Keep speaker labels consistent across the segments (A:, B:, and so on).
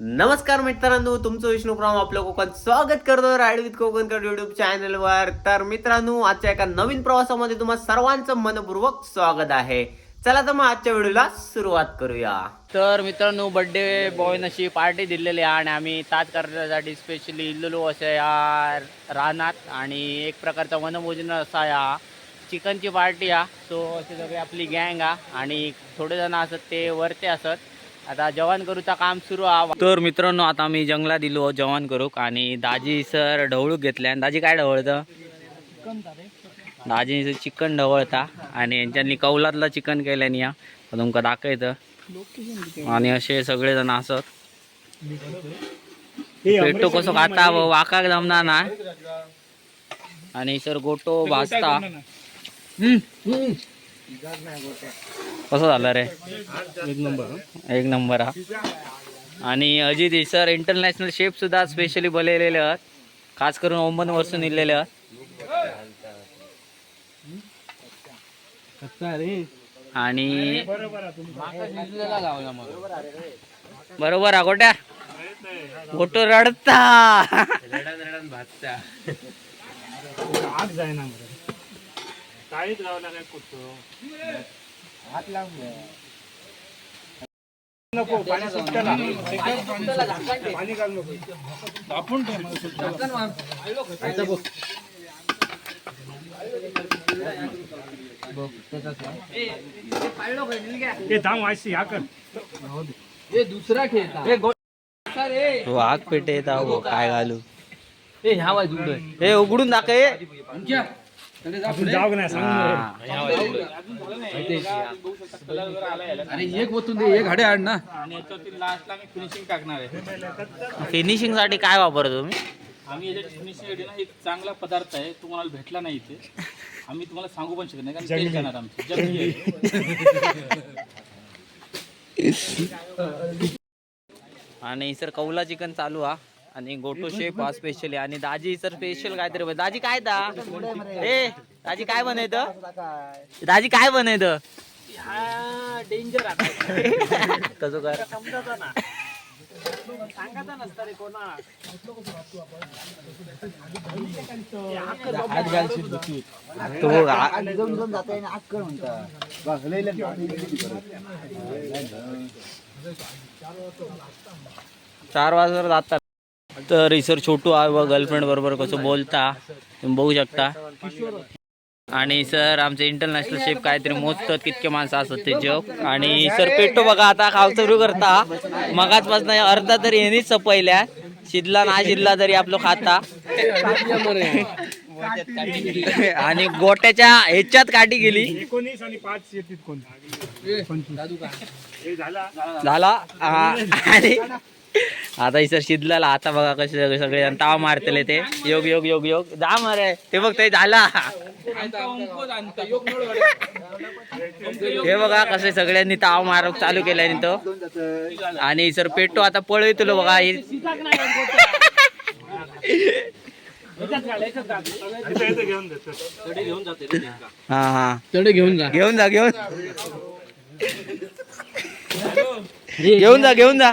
A: नमस्कार मित्रांनो तुमचं विष्णुप्राम आपलं कोकण स्वागत करतो राईड विथ कोकणकर युट्यूब चॅनलवर तर मित्रांनो आजच्या एका नवीन प्रवासामध्ये तुम्हाला सर्वांचं मनपूर्वक स्वागत आहे. चला तर मग आजच्या व्हिडिओला सुरुवात करूया. तर मित्रांनो बर्थडे बॉयन अशी पार्टी दिलेली आहे आणि आम्ही ताज करण्यासाठी स्पेशली इल्लू असे या रानात आणि एक प्रकारचा वनभोजन असा या चिकनची पार्टी हा सो असे सगळे आपली गँग हा आणि थोडे जण असत ते वरते असत आता जवान करूचा काम सुरू हा तर मित्रांनो आता आम्ही जंगलात दिलो जवान करूक आणि दाजी सर ढवळूक घेतले. आणि दाजी काय ढवळतं? दाजी चिकन ढवळता. आणि यांच्यानी कौलातला चिकन केल्याने या. तुमका दाखयतं आणि असे सगळे जण असत पेटो कसो खाता व वाकाक जमना ना? आणि सर गोटो भाजता. कसं झालं रे?
B: एक नंबर
A: एक नंबर हा. आणि अजित सर इंटरनॅशनल शेफ सुद्धा स्पेशली बोललेले आहेत. खास करून ओमन वर्षून इलेले आहेत.
B: कच्चा रे.
A: आणि बरोबर हा गोट्या. गोटो रडता.
B: काहीच गावला काय कुठं? नको पाणी सुटलं पाणी घाल नको. आपण ठेव मला सुटलं. ए थांब वायसी हा कर.
A: तो आग पेटे येत काय घालू? हे उघडून दाखव
B: आपण जाऊ नाही सांगू
C: अरे एक ओतून दे एक हाडे आड ना
D: फिनिशिंग टाकणार आहे.
A: फिनिशिंगसाठी काय वापरतो तुम्ही?
D: आम्ही याच्यात फिनिशिंग ना एक चांगला पदार्थ आहे. तुम्हाला भेटला नाही इथे. आम्ही तुम्हाला सांगू पण शकत नाही कारण टेस्ट येणार आमची. जंगली. आहे.
A: आणि सर कौला चिकन चालू हा. आणि गोटो शेप हा स्पेशली आणि दाजी सर स्पेशल काहीतरी दाजी काय दा? ए दाजी काय बनवत दाजी काय बनवत
D: डेंजर
A: कसं कर? चार वाजता जातात तर इसर छोटू आहे व गर्लफ्रेंड बरोबर कसं बोलता तुम्ही बघू शकता. आणि सर आमचे इंटरनॅशनल शेफ काहीतरी मोजतात कितके माणसं असतात ते जग आणि सर पेटो बघा आता खाव सुरू करता. मगाचपासून अर्धा तरी यांनीच सपयल्या शिदला ना शिदला तरी आपलं खाता. आणि गोट्याच्या ह्याच्यात काठी गेली.
B: एकोणीस आणि पाच झाला
A: आणि आता ही सर शिजलेला आता बघा कसे सगळे सगळे ताव मारतले ते. योग योग योग योग. जा मारे. ते बघ ते झाला. हे बघा कसे सगळ्यांनी ताव मारक चालू केल्याने तो. आणि सर पेटो आता पळय तुला बघा. ही हा हा.
C: घेऊन जा.
A: घेऊन जा घेऊन. घेऊन जा घेऊन जा.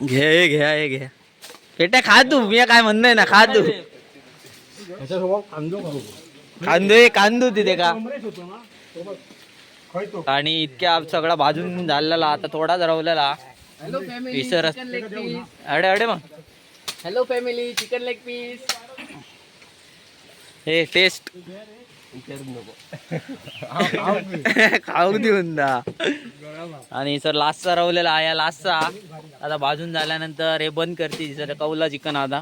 A: घे घे हे घे. पेट्या खा तू मी काय म्हणणं ना खा तू.
B: कांदो
A: कांदो हे कांदो तिथे का?
B: कमरेच होतो ना तो बघ. खाय तो
A: आणि इतक्या सगळा भाजून झालेला आता थोडा रवलेला
C: हॅलो फॅमिली
A: विसर
C: चिकन लेग पीस
A: अडे अडे मग.
C: Hello family chicken leg piece
A: हे टेस्ट खाऊ देऊन दा. आणि सर लास्टचा रवलेला आहे. या लास्टचा आता भाजून झाल्यानंतर हे बंद करते. सर कौला चिकन आता.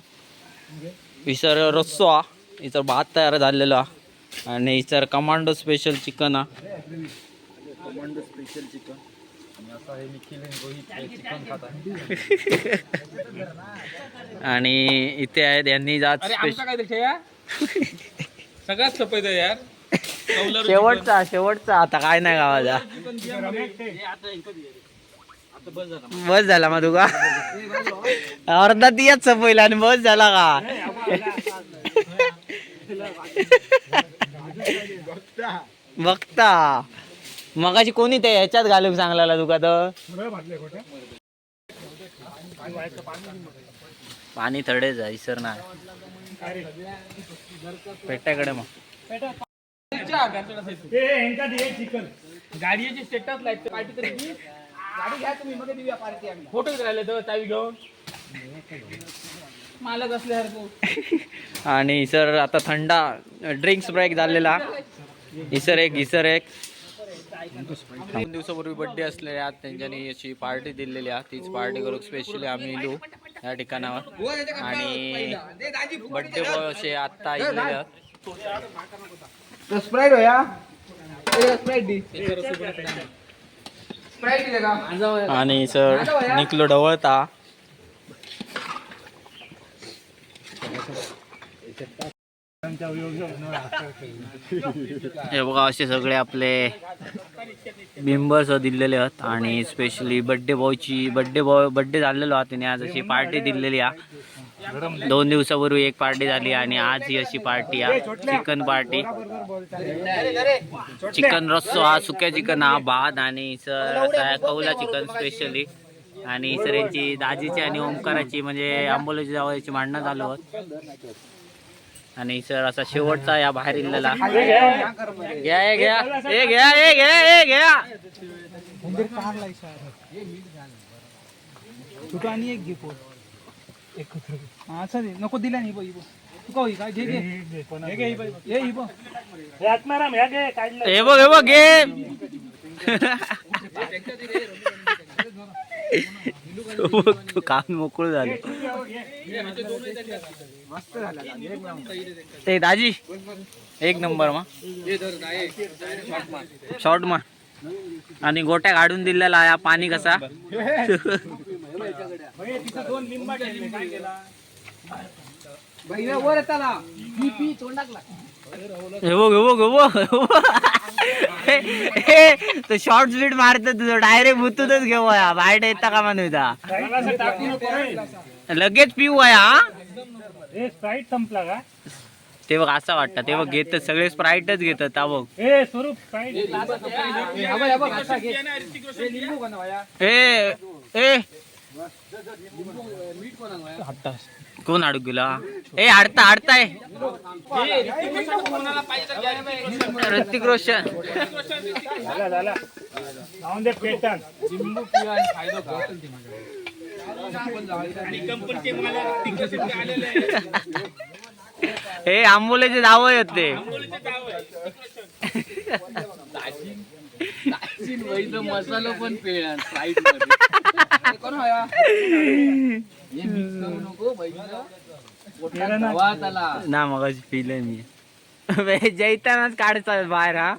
A: विसर रस्सो हा इतर भात तयार झालेलो हा आणि इतर कमांडो स्पेशल चिकन हा आणि इथे आहेत यांनी जात स्पेशल
D: सगळ्यात सफेद आहे यार. कौलर
A: शेवटचा शेवटचा. आता काय नाही गावाचा. बस झाला. मग तुका. अर्धा तियाच पहिला आणि बस झाला का? बघता. मगाशी कोणी ते ह्याच्यात घालूक सांगला तुका तर? पाणी थडेच आहे इसर नाही पेट्याकडे मग.
D: गाडीची स्टेटस लाइट पार्टी तरी ती. गाडी घ्या तुम्ही मग देऊया पार्टी आम्ही. फोटो राहिले तर चावी घेऊन. मालक
A: आणि इसर आता थंडा ड्रिंक्स ब्रेक झालेला. इसर एक इसर एक. दोन दिवसापूर्वी बर्थडे असलेले आहेत त्यांच्यानी अशी पार्टी दिलेली आहे. तीच पार्टी करून स्पेशली आम्ही इलो. या ठिकाणावर. आणि बर्थडे बॉय असे आत्ता इलेले आहेत
B: स्प्राईट होया?
A: आणि सर निकलो ढवळता. हे बघा असे सगळे आपले मेंबर्स दिलेले आहेत आणि स्पेशली बर्थडे बॉयची बर्थडे बॉय बर्थडे झालेलो हा तिने आज अशी पार्टी दिलेली आहे. दोन दिवसापूर्वी एक पार्टी झाली आणि आज ही अशी पार्टी आहे. चिकन पार्टी चिकन रस्सो हा सुक्या चिकन हा भात आणि सर कौला चिकन स्पेशली आणि सर यांची दाजीची आणि ओंकाराची म्हणजे आंबोलीची जावयाची मांडणं चालू होत. आणि सर असा शेवटचा या बाहेर इल्लेला. घ्या हे घ्या. हे घ्या हे घ्या हे घ्या.
B: तुका आणि एक घे पोट एक हा असं दे. नको दिला नाही हे
A: बघ हे बघ घे. तो बघ, तो कान मोकळ झाले. ते दाजी एक नंबर मा. शॉर्ट मा. आणि गोट्या काढून दिलेला या पाणी कसा.
B: तिथं वर येताला पी तोंडाकला
A: हे बघ हे बघ हे बघ, हे. हे, तो शॉर्ट स्पीड मारतो तुझं डायरेक्ट बुतूतच घेऊ या बाहेर येता का म्हणू लगेच पिऊ या हा?
B: हे स्प्राईट संपला का
A: ते बघ असं वाटतं ते बघ घेत सगळे स्प्राईटच घेतात हा बघ
B: हे
A: ए ए कोण अडक गेला? ए आडता आडताय ऋतिक रोशन. हे आंबोलेचे दाव
C: मसाला पण पेळ
A: ना मग पिले मी. जैतानाच काढचा बाहेर हा.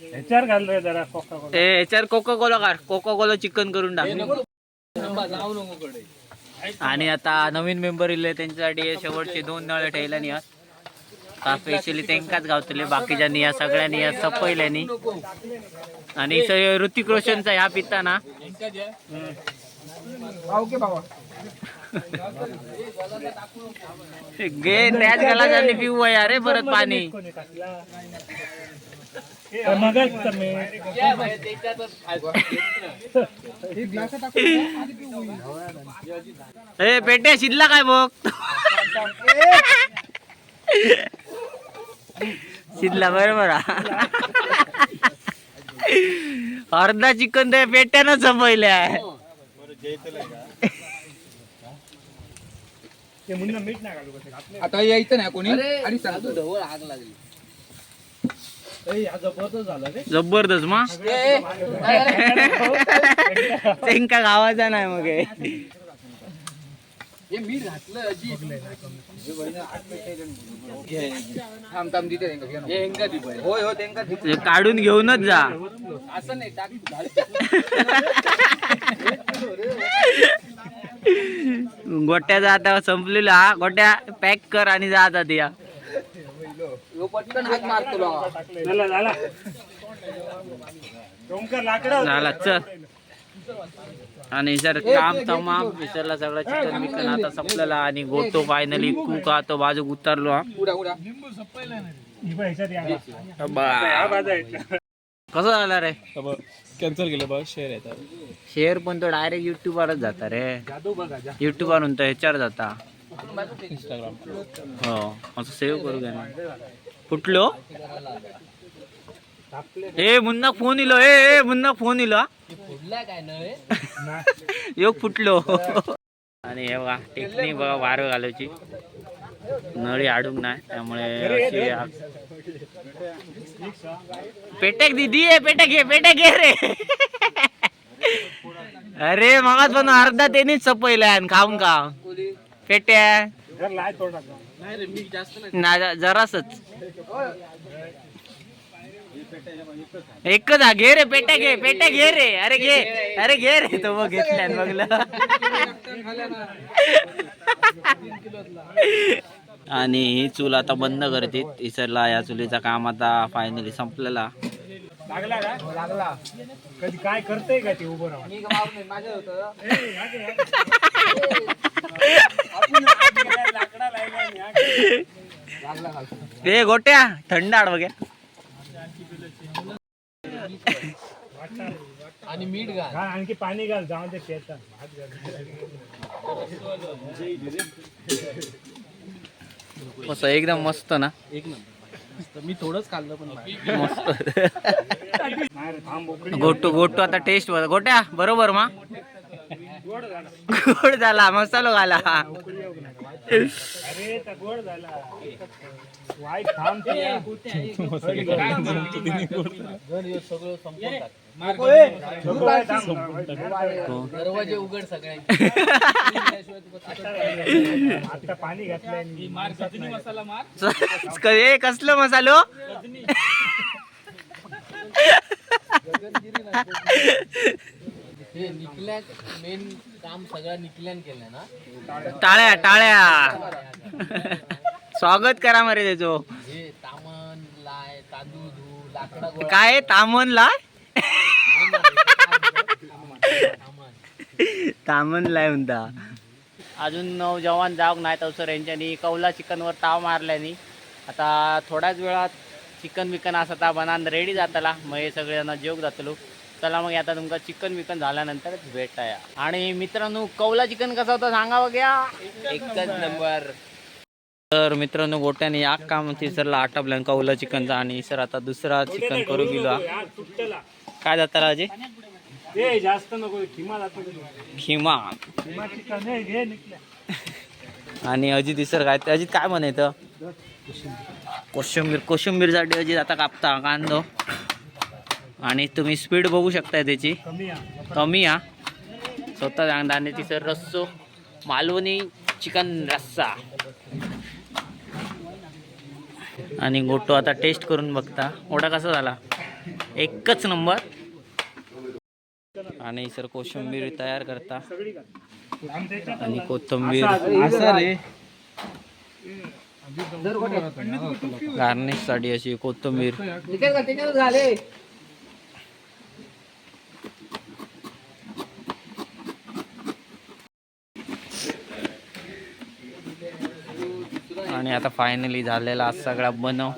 B: ह्याच्यावर घाल रे जरा कोका कोला
A: ए याच्यावर कोको कोला काढ. कोको कोला चिकन करून टाक. आणि आता नवीन मेंबर इले त्यांच्यासाठी हे शेवटचे दोन नळे ठेवल्यानी आहेत का स्पेशली त्यांकाच गावतले बाकीच्यांनी या सगळ्यांनी या सपयल्यानी आणि ऋतिक रोशनचा ह्या पिता ना. गे त्याच गला पिऊ अरे परत पाणी.
B: मगच तुम्ही
A: ए पेटे काय बघ शिजला बरोबर हा. अर्धा चिकन ते पेट्यानं संपवल्या
B: घातलं
C: आता यायचं नाही कोणी आणि सांगतो ढवळ आग लागली
A: जबरदस्त मा त्यांका गावाचा नाही मग हे.
C: मीठ घातलं अजी. थांब थांब तिथे हे होय हो
A: हे काढून घेऊनच जा.
C: असं नाही टाक.
A: गोट्याचा आता संपलेला. हा गोट्या पॅक कर आणि जा आता
C: ह्यो पटकन हात मारतो
B: झाला
A: चल. आणि सर काम तमाम विसरला सगळं चिकन बिकन आता संपलेला आणि गोटो फायनली कुक हा तो बाजूक उतरलो हा.
B: ही. बाजा
A: कसं झाला रे?
B: कॅन्सल केलं बघ शेअर येतात.
A: शेअर पण तो डायरेक्ट युट्यूबवरच जाता रे.
B: जादू बघा जा
A: युट्यूबवरून तर ह्याच्यावर जाता.
B: इंस्टाग्राम
A: हो असं सेव्ह करू घ्या ना फुटलो? ए मुन्ना फोन इलो ए ए मुन्ना फोन इलो. योग फुटलो. आणि हे बघा टेक्निक बघा वारं घालायची. नळी अडूक नाही त्यामुळे पेटक दिदी आहे पेटक घे पेटक घे रे. अरे मगाच पण अर्धा तेनीच सपयलाय खाऊन का पेट्या. जरासच. एकच हा घे रे पेट्या घे पेट्या घे रे. अरे घे अरे घे रे तो बघ घेतल्यान बघलं. आणि ही चूल आता बंद करते. इसरला या चुलीचं काम आता फायनली संपलेला.
B: लागला का? लागला कधी काय करते का ते उभं राहून? लाकडा
A: ए गोट्या थंड आड बघ्या
B: घाल. आणखी पाणी घाल जाऊन ते पेतात भात घाल.
A: मस्त एकदम मस्त ना?
C: मी थोडंच खाल्लं पण
A: मस्त. गोटू गोटू आता टेस्ट बघ गोट्या बरोबर मा? गोड झाला मसालो घाला.
B: अरे गोड झाला. वाईट थांब ते. नको आहे, थांब.
C: दरवाजे उघड सगळे
B: आता पाणी घातलंय मी.
D: मसाला मार.
A: क- ए कसलं मसालो?
C: हे निकल्या मेन काम सगळं निकल्यान केलं ना?
A: टाळ्या टाळ्या. स्वागत करा मरे त्याचो.
C: तामण लाय तांदूळ धू लाकडा
A: काय तामन ला तामन लाय म्हणता. अजून नऊ जवान जाऊक नाही तवसर यांच्यानी. कौला चिकनवर ताव मारल्यानी. आता थोड्याच वेळात चिकन बिकन असा ता बनान रेडी जातला. मग हे सगळे जण जेवक जातलो. चला मग आता तुमका चिकन बिकन झाल्यानंतरच भेटाया. आणि मित्रांनो कौला चिकन कसा होता सांगा बघ्या एकच नंबर. तर मित्रांनो गोट्याने या काम तिसरला आटपल्या ओला चिकनचा आणि सर आता दुसरा चिकन करू गेलो. काय जाता
B: राजे? जास्त नको
A: खिमा. आणि अजित इसर काय ते अजित काय म्हणायचं कोशिंबीर कोशिंबीरसाठी अजित आता कापता कांदो. आणि तुम्ही स्पीड बघू शकताय त्याची.
B: कमी
A: कमी हा. स्वतः सांगता आणि तिसर रस्सो. मालवणी चिकन रस्सा. आणि गोटो आता टेस्ट करून बघता. ओढा कसा झाला? एकच नंबर. आणि सर कोशिंबीर तयार करता. आणि कोथिंबीर. गार्निशसाठी अशी कोथिंबीर. आणि आता फायनली झालेला आज सगळा बनव.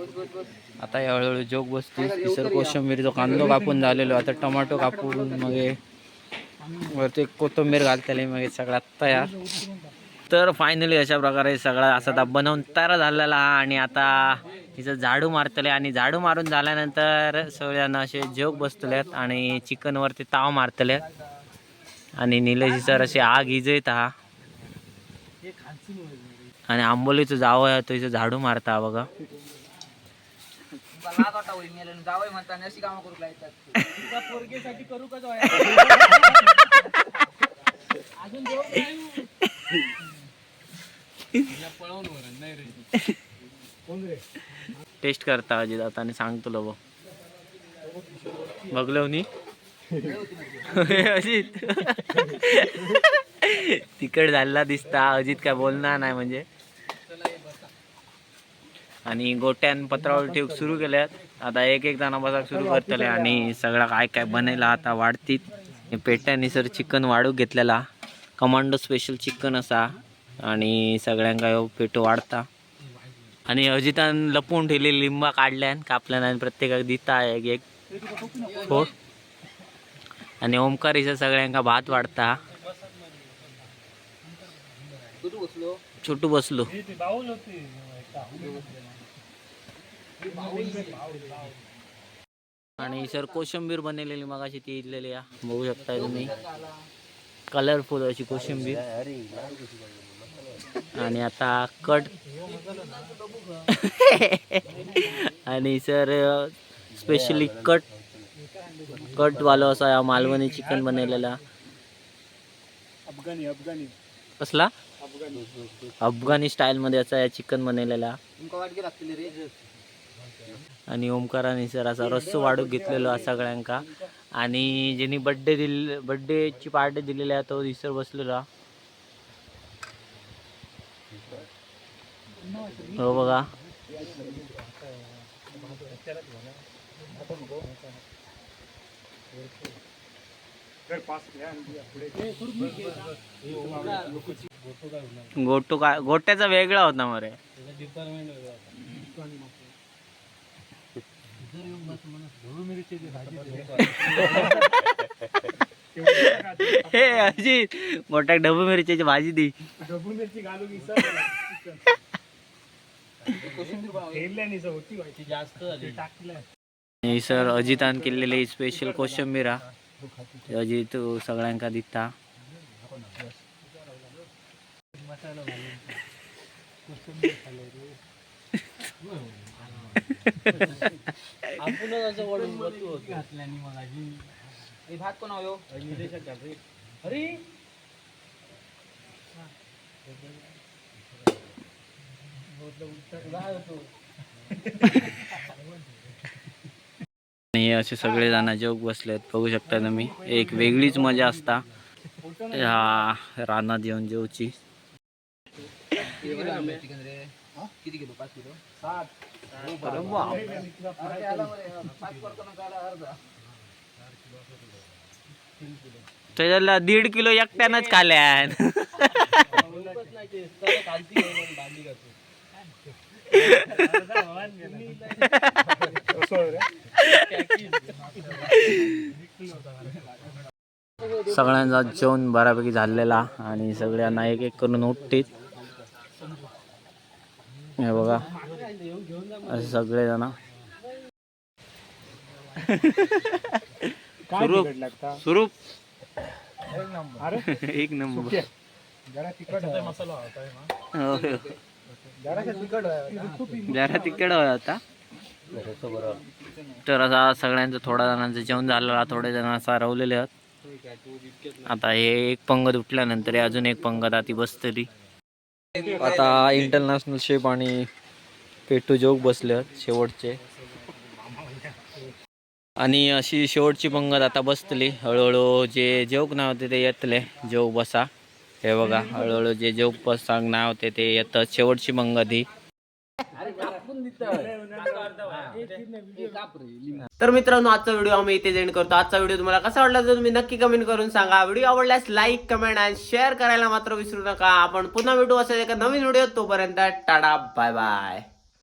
A: आता हळूहळू जोग बसते तिसर कोशिंबीर कांदो कापून झालेलो आता टमाटो कापून मग वरती कोथिंबीर घालतली मग सगळा तयार. तर फायनली अशा प्रकारे सगळा असा आता बनवून तयार झालेला हा आणि आता हिचं झाडू मारतले आणि झाडू मारून झाल्यानंतर सगळ्यांना असे जोग बसतलेत आणि चिकनवरती ताव मारतले. आणि निलेश सर अशी आग इजयत हा. आणि आंबोलीचं जावं आहे तो इथं झाडू मारता हा बघा. टेस्ट करता अजित आता आणि सांगतो लो बघलो नी अजित. तिकड झालेला दिसता अजित काय बोलणार नाही म्हणजे. आणि गोट्यान पत्रावर ठेव सुरू केल्यात. आता एक एक जण बसाक सुरू करतले आणि सगळा काय काय बनेला आता वाढतीत. पेट्यानी सर चिकन वाढू घेतलेला. कमांडो स्पेशल चिकन असा. आणि सगळ्यांका ह्यो पेटो वाढता. आणि अजितान लपवून ठेवलेली लिंबा काढल्यान कापल्यान आणि प्रत्येकाक दिता एक एक. फोड. आणि ओमकारीचा सगळ्यांका भात वाढता. छोटू बसलो. आणि सर कोशिंबीर बनवलेली मगाशी ती इथलेली या. बघू शकताय तुम्ही. कलरफुल अशी कोशिंबीर. आणि आता कट. आणि सर स्पेशली कट कटवालो असा या मालवणी चिकन बनवलेला
B: अफगाणी अफगाणी.
A: कसला?
B: अफगाणी
A: अफगाणी स्टाईलमध्ये असा या चिकन बनवलेला आणि ओमकाराने सर असा रस्सो वाढूक घेतलेलो आहे सगळ्यांका. आणि ज्यांनी बड्डे दिल बड्डेची पार्टी दिलेली आहे तो दिसर बसलेलो. हा. हो बघा. गोटू काय गोट्याचा वेगळा होता मरे. हे अजित मोठ्या डबू मिरच्याची भाजी दी.
B: ढबू मिरची घालू की खेळल्यानी होती व्हायची जास्त टाकलं
A: आणि सर अजितान केलेली स्पेशल कोशिंबीर हा. ते अजित रे अरे आणि असे सगळे जण जोग बसलेत बघू शकता तुम्ही एक वेगळीच मजा असता ह्या रानात येऊन जेवची अरे वा. त्याच्याला दीड किलो एकट्यानंच खाल्या सगळ्यांचा जेवण बऱ्यापैकी झालेला आणि सगळ्यांना एक एक करून उठतीत. हे बघा. सगळे जण सुरूप. एक नंबर.
B: जरा तिखट मसाला होता
A: हो, हो.
B: जरा तिखट
A: जरा तिकड होता तर असा सगळ्यांचं थोड्या जणांचं जेवण झालेला थोडे जण असा रवलेले आहेत. आता हे एक पंगत उठल्यानंतर हे अजून एक पंगत आता बसतली. आता इंटरनॅशनल शेप आणि पेटू जोग बसले शेवटचे. आणि अशी शेवटची पंगत आता बसतली. हळूहळू जे जोग नाव होते ते येतले. जोग बसा. हे बघा हळूहळू जे जोग बसांग नाव होते ते येत. शेवटची पंगत ही. तर मित्रांनो आजचा व्हिडिओ आम्ही इथे जेंड करतो. आजचा व्हिडिओ तुम्हाला कसा वाटला तर तुम्ही नक्की कमेंट करून सांगा. व्हिडिओ आवडल्यास लाईक कमेंट आणि शेअर करायला मात्र विसरू नका. आपण पुन्हा भेटू असेल एका नवीन व्हिडिओ तोपर्यंत टाटा बाय बाय